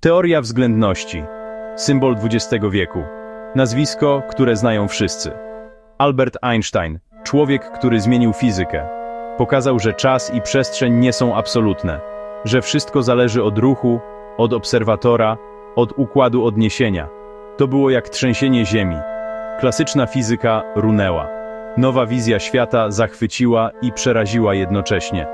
Teoria względności. Symbol XX wieku. Nazwisko, które znają wszyscy. Albert Einstein, człowiek, który zmienił fizykę. Pokazał, że czas i przestrzeń nie są absolutne, że wszystko zależy od ruchu, od obserwatora, od układu odniesienia. To było jak trzęsienie ziemi. Klasyczna fizyka runęła. Nowa wizja świata zachwyciła i przeraziła jednocześnie.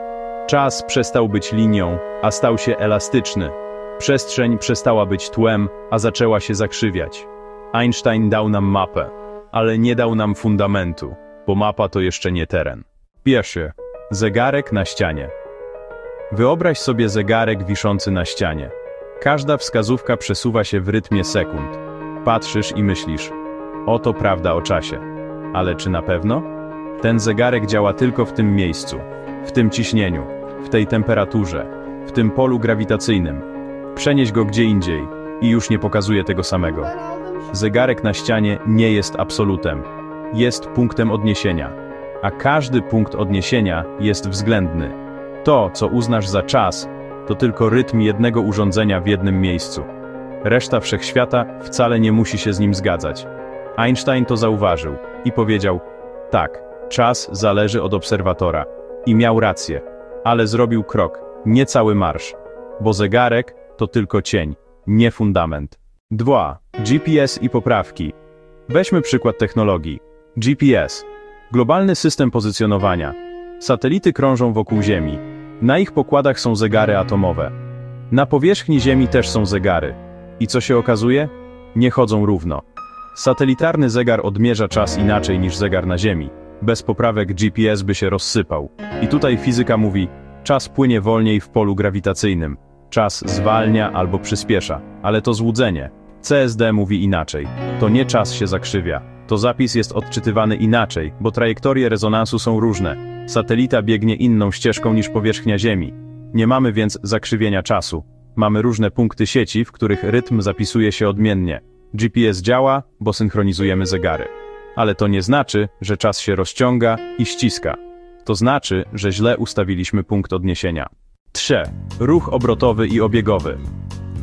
Czas przestał być linią, a stał się elastyczny. Przestrzeń przestała być tłem, a zaczęła się zakrzywiać. Einstein dał nam mapę, ale nie dał nam fundamentu, bo mapa to jeszcze nie teren. Pierwszy. Zegarek na ścianie. Wyobraź sobie zegarek wiszący na ścianie. Każda wskazówka przesuwa się w rytmie sekund. Patrzysz i myślisz, oto prawda o czasie. Ale czy na pewno? Ten zegarek działa tylko w tym miejscu, w tym ciśnieniu, w tej temperaturze, w tym polu grawitacyjnym. Przenieś go gdzie indziej i już nie pokazuje tego samego. Zegarek na ścianie nie jest absolutem. Jest punktem odniesienia. A każdy punkt odniesienia jest względny. To, co uznasz za czas, to tylko rytm jednego urządzenia w jednym miejscu. Reszta wszechświata wcale nie musi się z nim zgadzać. Einstein to zauważył i powiedział: Tak, czas zależy od obserwatora. I miał rację, ale zrobił krok, nie cały marsz, bo zegarek to tylko cień, nie fundament. 2. GPS i poprawki. Weźmy przykład technologii. GPS. Globalny system pozycjonowania. Satelity krążą wokół Ziemi. Na ich pokładach są zegary atomowe. Na powierzchni Ziemi też są zegary. I co się okazuje? Nie chodzą równo. Satelitarny zegar odmierza czas inaczej niż zegar na Ziemi. Bez poprawek GPS by się rozsypał. I tutaj fizyka mówi, czas płynie wolniej w polu grawitacyjnym. Czas zwalnia albo przyspiesza, ale to złudzenie. CSD mówi inaczej. To nie czas się zakrzywia. To zapis jest odczytywany inaczej, bo trajektorie rezonansu są różne. Satelita biegnie inną ścieżką niż powierzchnia Ziemi. Nie mamy więc zakrzywienia czasu. Mamy różne punkty sieci, w których rytm zapisuje się odmiennie. GPS działa, bo synchronizujemy zegary. Ale to nie znaczy, że czas się rozciąga i ściska. To znaczy, że źle ustawiliśmy punkt odniesienia. 3. Ruch obrotowy i obiegowy.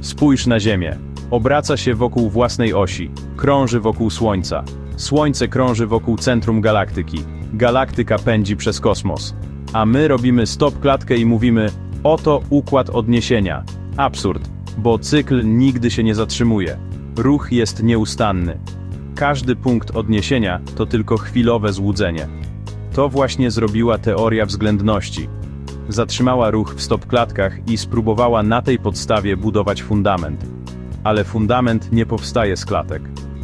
Spójrz na Ziemię. Obraca się wokół własnej osi, krąży wokół Słońca. Słońce krąży wokół centrum galaktyki. Galaktyka pędzi przez kosmos. A my robimy stop klatkę i mówimy: Oto układ odniesienia. Absurd, bo cykl nigdy się nie zatrzymuje. Ruch jest nieustanny. Każdy punkt odniesienia to tylko chwilowe złudzenie. To właśnie zrobiła teoria względności. Zatrzymała ruch w stopklatkach i spróbowała na tej podstawie budować fundament. Ale fundament nie powstaje z klatek.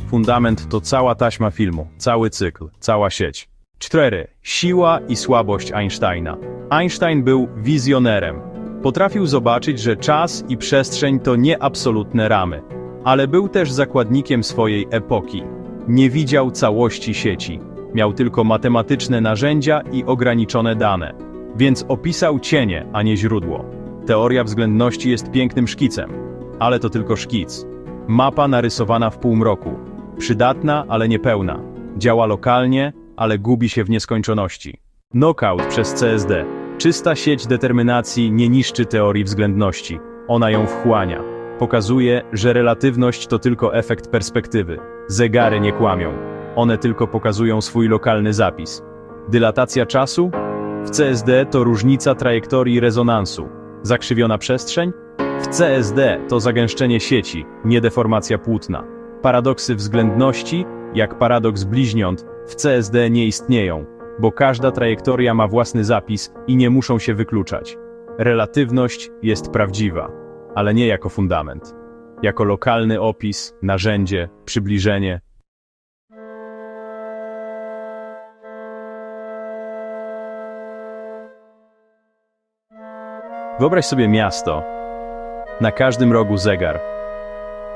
Fundament to cała taśma filmu, cały cykl, cała sieć. 4. Siła i słabość Einsteina. Einstein był wizjonerem. Potrafił zobaczyć, że czas i przestrzeń to nie absolutne ramy, ale był też zakładnikiem swojej epoki. Nie widział całości sieci. Miał tylko matematyczne narzędzia i ograniczone dane. Więc opisał cienie, a nie źródło. Teoria względności jest pięknym szkicem, ale to tylko szkic. Mapa narysowana w półmroku. Przydatna, ale niepełna. Działa lokalnie, ale gubi się w nieskończoności. Knockout przez CSD. Czysta sieć determinacji nie niszczy teorii względności. Ona ją wchłania. Pokazuje, że relatywność to tylko efekt perspektywy. Zegary nie kłamią. One tylko pokazują swój lokalny zapis. Dylatacja czasu? W CSD to różnica trajektorii rezonansu. Zakrzywiona przestrzeń? W CSD to zagęszczenie sieci, nie deformacja płótna. Paradoksy względności, jak paradoks bliźniąt, w CSD nie istnieją, bo każda trajektoria ma własny zapis i nie muszą się wykluczać. Relatywność jest prawdziwa, ale nie jako fundament. Jako lokalny opis, narzędzie, przybliżenie. Wyobraź sobie miasto. Na każdym rogu zegar.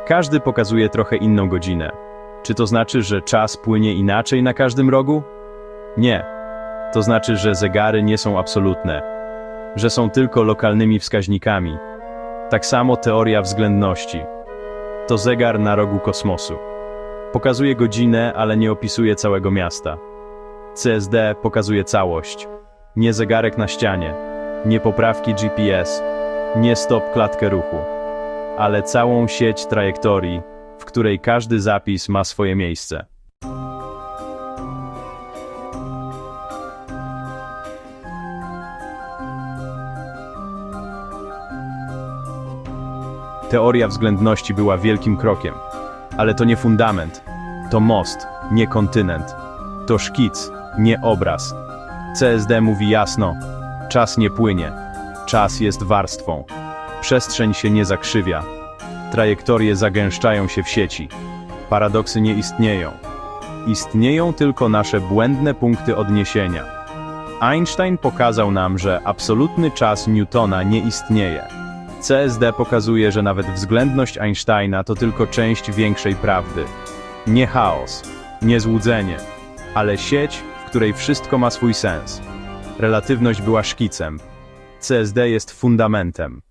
Każdy pokazuje trochę inną godzinę. Czy to znaczy, że czas płynie inaczej na każdym rogu? Nie. To znaczy, że zegary nie są absolutne, że są tylko lokalnymi wskaźnikami. Tak samo teoria względności. To zegar na rogu kosmosu. Pokazuje godzinę, ale nie opisuje całego miasta. CSD pokazuje całość. Nie zegarek na ścianie, nie poprawki GPS, nie stop klatkę ruchu. ale całą sieć trajektorii, w której każdy zapis ma swoje miejsce. Teoria względności była wielkim krokiem, ale to nie fundament, to most, nie kontynent, to szkic, nie obraz. CSD mówi jasno: czas nie płynie, czas jest warstwą. Przestrzeń się nie zakrzywia, trajektorie zagęszczają się w sieci. Paradoksy nie istnieją. Istnieją tylko nasze błędne punkty odniesienia. Einstein pokazał nam, że absolutny czas Newtona nie istnieje. CSD pokazuje, że nawet względność Einsteina to tylko część większej prawdy. Nie chaos, nie złudzenie, ale sieć, w której wszystko ma swój sens. Relatywność była szkicem. CSD jest fundamentem.